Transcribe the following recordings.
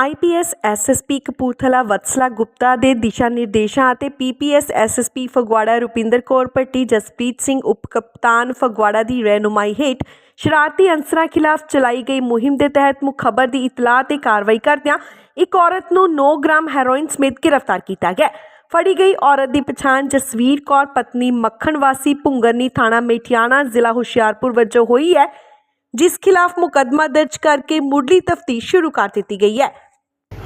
IPS SSP Kapurthala Vatsala Gupta ਦੇ ਦਿਸ਼ਾ ਨਿਰਦੇਸ਼ਾਂ ਅਤੇ ਪੀਪੀਐਸ ਐਸਐਸਪੀ ਫਗਵਾੜਾ ਰੁਪਿੰਦਰ ਕੌਰ ਭੱਟੀ, ਜਸਪ੍ਰੀਤ ਸਿੰਘ ਉਪ ਕਪਤਾਨ ਫਗਵਾੜਾ ਦੀ ਰਹਿਨੁਮਾਈ ਹੇਠ ਸ਼ਰਾਰਤੀ ਅਨਸਰਾਂ ਖਿਲਾਫ ਚਲਾਈ ਗਈ ਮੁਹਿੰਮ ਦੇ ਤਹਿਤ ਮੁਖਬਰ ਦੀ ਇਤਲਾਹ ਤੇ ਕਾਰਵਾਈ ਕਰਦਿਆਂ ਇੱਕ ਔਰਤ ਨੂੰ 9 ਗ੍ਰਾਮ ਹੈਰੋਇਨ ਸਮੇਤ ਗ੍ਰਿਫਤਾਰ ਕੀਤਾ ਗਿਆ। ਫੜੀ ਗਈ ਔਰਤ ਦੀ ਪਛਾਣ ਜਸਵੀਰ ਕੌਰ, ਪਤਨੀ ਮੱਖਣ ਵਾਸੀ ਭੁੰਗਰਨੀ ਥਾਣਾ ਮੇਠਿਆਣਾ, ਜ਼ਿਲ੍ਹਾ ਹੁਸ਼ਿਆਰਪੁਰ ਵਜੋਂ ਹੋਈ ਹੈ, ਜਿਸ ਖਿਲਾਫ ਮੁਕੱਦਮਾ ਦਰਜ ਕਰਕੇ ਮੁੱਢਲੀ ਤਫਤੀਸ਼ ਸ਼ੁਰੂ ਕਰ ਦਿੱਤੀ ਗਈ ਹੈ।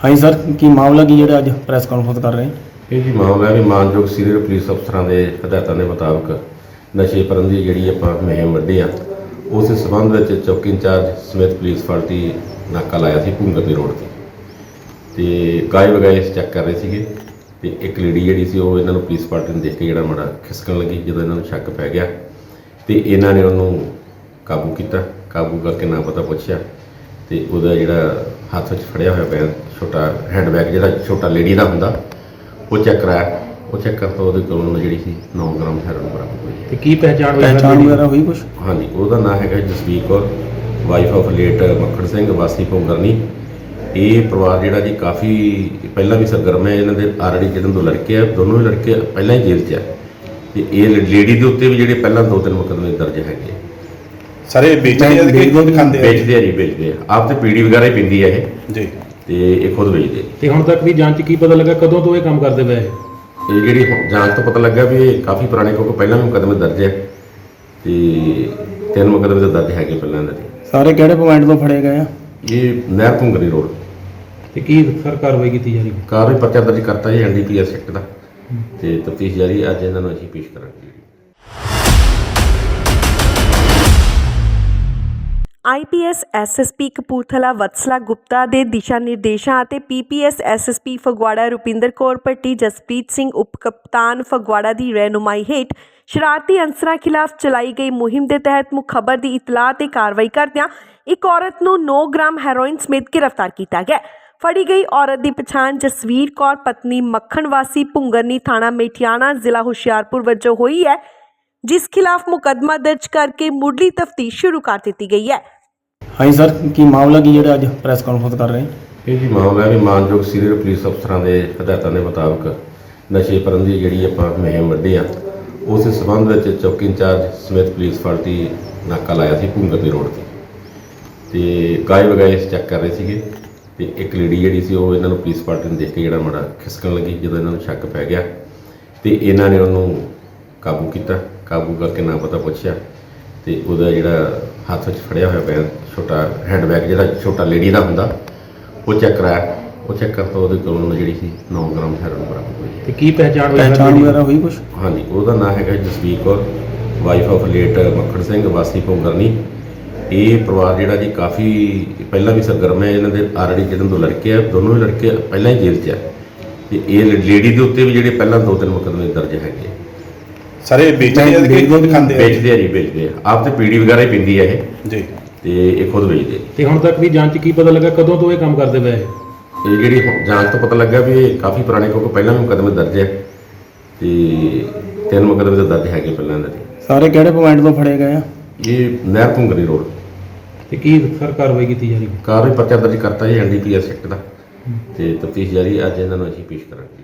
ਹਾਂਜੀ ਸਰ, ਕੀ ਮਾਮਲਾ ਕੀ ਜਿਹੜਾ ਅੱਜ ਪ੍ਰੈਸ ਕਾਨਫਰੰਸ ਕਰ ਰਹੇ? ਇਹ ਜੀ ਮਾਮਲਾ ਹੈ ਵੀ ਮਾਨਯੋਗ ਸੀਨੀਅਰ ਪੁਲਿਸ ਅਫਸਰਾਂ ਦੇ ਹਦਾਇਤਾਂ ਦੇ ਮੁਤਾਬਕ ਨਸ਼ੇ ਪਰਨ ਦੀ ਜਿਹੜੀ ਆਪਾਂ ਮੁਹਿੰਮ ਵੱਡੀ ਆ, ਉਸ ਦੇ ਸਬੰਧ ਵਿੱਚ ਚੌਕੀ ਇੰਚਾਰਜ ਸਮੇਤ ਪੁਲਿਸ ਪਾਰਟੀ ਨਾਕਾ ਲਾਇਆ ਸੀ ਭੁੰਗਰਨੀ ਰੋਡ ਤੇ। ਤੇ ਗਾਇ ਵਗਾਏ ਚੈੱਕ ਕਰ ਰਹੇ ਸੀਗੇ ਤੇ ਇੱਕ ਲੇਡੀ ਜਿਹੜੀ ਸੀ ਉਹ ਇਹਨਾਂ ਨੂੰ ਪੁਲਿਸ ਪਾਰਟੀ ਨੂੰ ਦੇਖ ਕੇ ਜਿਹੜਾ ਮੜਾ ਖਿਸਕਣ ਲੱਗੀ ਜਦੋਂ ਇਹਨਾਂ ਨੂੰ ਸ਼ੱਕ ਪੈ ਗਿਆ ਤੇ ਇਹਨਾਂ ਨੇ ਉਹਨੂੰ ਕਾਬੂ ਕੀਤਾ, ਕਾਬੂ ਕਰਕੇ ਨਾ ਪਤਾ ਪੁੱਛਿਆ। ਤੇ ਉਹਦਾ ਜਿਹੜਾ ਹੱਥ ਵਿੱਚ ਫੜਿਆ ਹੋਇਆ ਬੈਗ ਛੋਟਾ ਹੈਂਡਬੈਗ ਜਿਹੜਾ ਛੋਟਾ ਲੇਡੀ ਦਾ ਹੁੰਦਾ ਉਹ ਚੈੱਕ ਕਰਾਇਆ। ਉਹ ਚੈੱਕ ਕਰਨ ਤੋਂ ਉਹਦੇ ਕੋਲੋਂ ਜਿਹੜੀ ਸੀ 9 ਗ੍ਰਾਮ ਹੈਰੋਇਨ ਬਰਾਮਦ ਹੋਈ। ਤੇ ਕੀ ਪਹਿਚਾਣ ਹੋਈ ਪਹਿਚਾਣ ਵਗੈਰਾ ਹੋਈ ਕੁਝ ਹਾਂਜੀ ਉਹਦਾ ਨਾਮ ਹੈਗਾ Jasvir Kaur wife of late Makhan Singh ਵਾਸੀ ਭੁੰਗਰਨੀ। ਇਹ ਪਰਿਵਾਰ ਜਿਹੜਾ ਜੀ ਕਾਫੀ ਪਹਿਲਾਂ ਵੀ ਸਰਗਰਮ ਹੈ ਇਹਨਾਂ ਦੇ ਆਲਰੇਡੀ ਜਿਹੜੇ ਦੋ ਲੜਕੇ ਆ ਦੋਨੋਂ ਹੀ ਲੜਕੇ ਪਹਿਲਾਂ ਹੀ ਜੇਲ੍ਹ 'ਚ ਆ। ਤੇ ਇਹ ਲੇਡੀ ਦੇ ਉੱਤੇ ਵੀ ਜਿਹੜੇ ਪਹਿਲਾਂ ਦੋ ਤਿੰਨ ਮੁਕੱਦਮੇ ਦਰਜ ਹੈਗੇ। ਸਾਰੇ ਵੇਚਦੇ ਆ ਕਿ ਖੁਦ ਖਾਂਦੇ ਆ? ਵੇਚਦੇ ਆ ਜੀ ਵੇਚਦੇ ਆ। ਆਪ ਤੇ ਪੀੜੀ ਵਗੈਰਾ ਹੀ ਪਿੰਦੀ ਆ ਇਹ। ਜੀ। ਤੇ ਇਹ ਖੁਦ ਵੇਚਦੇ ਆ। ਤੇ ਹੁਣ ਤੱਕ ਦੀ ਜਾਂਚ 'ਚ ਕੀ ਪਤਾ ਲੱਗਾ ਕਦੋਂ ਤੋਂ ਇਹ ਕੰਮ ਕਰਦੇ ਪਏ ਇਹ? ਇਹ ਜਿਹੜੀ ਹੁਣ ਜਾਂਚ ਤੋਂ ਪਤਾ ਲੱਗਾ ਵੀ ਇਹ ਕਾਫੀ ਪੁਰਾਣੇ ਕਿਉਂਕਿ ਪਹਿਲਾਂ ਵੀ ਮੁਕੱਦਮੇ ਦਰਜ ਹੈ ਤੇ ਤਿੰਨ ਮੁਕੱਦਮੇ ਤਾਂ ਦਰਜ ਹੈਗੇ ਪਹਿਲਾਂ ਇਹਨਾਂ ਦੇ। ਸਾਰੇ ਕਿਹੜੇ ਪੁਆਇੰਟ ਤੋਂ ਫੜੇ ਗਏ ਆ? ਇਹ ਨਹਿਰ ਭੁੰਗਰੀ ਰੋਡ। ਤੇ ਕੀ ਸਰ ਕਾਰਵਾਈ ਕੀਤੀ ਜਾ ਰਹੀ ਹੈ? ਕਾਰਵਾਈ ਪਰਚਾ ਦਰਜ ਕਰਤਾ ਜੀ ਐਨਡੀਪੀਐਸ ਐਕਟ ਦਾ। ਤੇ ਤਫਤੀਸ਼ ਜਾਰੀ ਅੱਜ ਇਹਨਾਂ ਨੂੰ ਅਸੀਂ ਪੇਸ਼ ਕਰਾਂਗੇ। ਆਈਪੀਐਸ ਐਸਐਸਪੀ ਕਪੂਰਥਲਾ, ਵਤਸਲਾ, ਗੁਪਤਾ ਦੇ ਦਿਸ਼ਾ ਨਿਰਦੇਸ਼ਾਂ ਅਤੇ ਪੀਪੀਐਸ ਐਸਐਸਪੀ ਫਗਵਾੜਾ, ਰੁਪਿੰਦਰ ਕੌਰ ਭੱਟੀ, ਜਸਪ੍ਰੀਤ ਸਿੰਘ ਉਪ ਕਪਤਾਨ ਫਗਵਾੜਾ ਦੀ ਰਹਿਨੁਮਾਈ ਹੇਠ ਸ਼ਰਾਰਤੀ ਅਨਸਰਾਂ ਖਿਲਾਫ ਚਲਾਈ ਗਈ ਮੁਹਿੰਮ ਦੇ ਤਹਿਤ ਮੁਖਬਰ ਦੀ ਇਤਲਾਹ ਤੇ ਕਾਰਵਾਈ ਕਰਦਿਆਂ ਇੱਕ ਔਰਤ ਨੂੰ 9 ਗ੍ਰਾਮ ਹੈਰੋਇਨ ਸਮੇਤ ਗ੍ਰਿਫਤਾਰ ਕੀਤਾ ਗਿਆ। ਫੜੀ ਗਈ ਔਰਤ ਦੀ ਪਛਾਣ ਜਸਵੀਰ ਕੌਰ, ਪਤਨੀ ਮੱਖਣ ਵਾਸੀ ਭੁੰਗਰਨੀ ਥਾਣਾ, ਮੇਠਿਆਣਾ, ਜ਼ਿਲ੍ਹਾ ਹੁਸ਼ਿਆਰਪੁਰ ਵਜੋਂ ਹੋਈ ਹੈ। ਜਿਸ ਖਿਲਾਫ ਮੁਕੱਦਮਾ ਦਰਜ ਕਰਕੇ ਮੁੱਢਲੀ ਤਫਤੀਸ਼ ਸ਼ੁਰੂ ਕਰ ਦਿੱਤੀ ਗਈ ਹੈ। ਹਾਂਜੀ ਸਰ ਕੀ ਮਾਮਲਾ ਕੀ ਜਿਹੜਾ ਅੱਜ ਪ੍ਰੈਸ ਕਾਨਫਰੰਸ ਕਰ ਰਹੇ ਇਹ ਜੀ ਮਾਮਲਾ ਵੀ ਮਾਨਯੋਗ ਸੀਨੀਅਰ ਪੁਲਿਸ ਅਫਸਰਾਂ ਦੇ ਹਦਾਇਤਾਂ ਦੇ ਮੁਤਾਬਕ ਨਸ਼ੇ ਪਰਨ ਦੀ ਜਿਹੜੀ ਆਪਾਂ ਮੁਹਿੰਮ ਵੱਡੀ ਆ ਉਸ ਦੇ ਸਬੰਧ ਵਿੱਚ ਚੌਕੀ ਇੰਚਾਰਜ ਸਮੇਤ ਪੁਲਿਸ ਪਾਰਟੀ ਨਾਕਾ ਲਾਇਆ ਸੀ ਭੁੰਗਰਨੀ ਰੋਡ ਤੇ। ਤੇ ਗਾਇ ਵਗਾਏ ਚੈੱਕ ਕਰ ਰਹੇ ਸੀਗੇ ਤੇ ਇੱਕ ਲੇਡੀ ਜਿਹੜੀ ਸੀ ਉਹ ਇਹਨਾਂ ਨੂੰ ਪੁਲਿਸ ਪਾਰਟੀ ਨੂੰ ਦੇਖ ਕੇ ਜਿਹੜਾ ਮੜਾ ਖਿਸਕਣ ਲੱਗੀ ਜਦੋਂ ਇਹਨਾਂ ਨੂੰ ਸ਼ੱਕ ਪੈ ਗਿਆ। ਤੇ ਇਹਨਾਂ ਨੇ ਉਹਨੂੰ ਕਾਬੂ ਕੀਤਾ ਕਾਬੂ ਕਰਕੇ ਨਾ ਪਤਾ ਪੁੱਛਿਆ ਤੇ ਉਹਦਾ ਜਿਹੜਾ ਹੱਥ ਵਿੱਚ ਫੜਿਆ ਹੋਇਆ ਬੈਗ ਛੋਟਾ ਹੈਂਡਬੈਗ ਜਿਹੜਾ ਛੋਟਾ ਲੇਡੀ ਦਾ ਹੁੰਦਾ ਉਹ ਚੈੱਕ ਕਰਾਇਆ। ਉਹ ਚੈੱਕ ਕਰਨ ਤੋਂ ਉਹਦੇ ਕੋਲੋਂ ਜਿਹੜੀ ਸੀ 9 ਗ੍ਰਾਮ ਹੈਰੋਇਨ ਬਰਾਮਦ ਹੋਈ। ਤੇ ਕੀ ਪਹਿਚਾਣ ਹੋਈ? ਪਹਿਚਾਣ ਵਗੈਰਾ ਹੋਈ ਕੁਝ ਹਾਂਜੀ ਉਹਦਾ ਨਾਮ ਹੈਗਾ Jasvir Kaur wife of late Makhan Singh ਵਾਸੀ ਭੁੰਗਰਨੀ। ਇਹ ਪਰਿਵਾਰ ਜਿਹੜਾ ਜੀ ਕਾਫੀ ਪਹਿਲਾਂ ਵੀ ਸਰਗਰਮ ਹੈ ਇਹਨਾਂ ਦੇ ਆਲਰੇਡੀ ਜਿਹੜੇ ਦੋ ਲੜਕੇ ਆ ਦੋਨੋਂ ਹੀ ਲੜਕੇ ਪਹਿਲਾਂ ਹੀ ਜੇਲ੍ਹ 'ਚ ਆ। ਤੇ ਇਹ ਲੇਡੀ ਦੇ ਉੱਤੇ ਵੀ ਜਿਹੜੇ ਪਹਿਲਾਂ ਦੋ ਤਿੰਨ ਮੁਕੱਦਮੇ ਦਰਜ ਹੈਗੇ ਆ। ਸਾਰੇ ਵੇਚਦੇ ਆ ਕਿ ਖੁਦ ਖਾਂਦੇ ਆ। ਵੇਚਦੇ ਆ ਜੀ ਵੇਚਦੇ ਆ। ਆਪ ਤੇ ਪੀੜੀ ਵਗੈਰਾ ਹੀ ਪਿੰਦੀ ਆ ਇਹ। ਜੀ। ਤੇ ਇਹ ਖੁਦ ਵੇਚਦੇ ਆ। ਤੇ ਹੁਣ ਤੱਕ ਦੀ ਜਾਂਚ 'ਚ ਕੀ ਪਤਾ ਲੱਗਾ ਕਦੋਂ ਤੋਂ ਇਹ ਕੰਮ ਕਰਦੇ ਪਏ ਇਹ? ਇਹ ਜਿਹੜੀ ਹੁਣ ਜਾਂਚ ਤੋਂ ਪਤਾ ਲੱਗਾ ਵੀ ਇਹ ਕਾਫੀ ਪੁਰਾਣੇ ਕਿਉਂਕਿ ਪਹਿਲਾਂ ਵੀ ਮੁਕੱਦਮੇ ਦਰਜ ਹੈ ਤੇ ਤਿੰਨ ਮੁਕੱਦਮੇ ਤਾਂ ਦਰਜ ਹੈਗੇ ਪਹਿਲਾਂ ਇਹਨਾਂ ਦੇ। ਸਾਰੇ ਕਿਹੜੇ ਪੁਆਇੰਟ ਤੋਂ ਫੜੇ ਗਏ ਆ? ਇਹ ਨਹਿਰ ਭੁੰਗਰੀ ਰੋਡ। ਤੇ ਕੀ ਸਰ ਕਾਰਵਾਈ ਕੀਤੀ ਜਾ ਰਹੀ ਹੈ? ਕਾਰਵਾਈ ਪਰਚਾ ਦਰਜ ਕਰਤਾ ਜੀ ਐਨਡੀਪੀਐਸ ਐਕਟ ਦਾ। ਤੇ ਤਫਤੀਸ਼ ਜਾਰੀ ਅੱਜ ਇਹਨਾਂ ਨੂੰ ਅਸੀਂ ਪੇਸ਼ ਕਰਾਂਗੇ।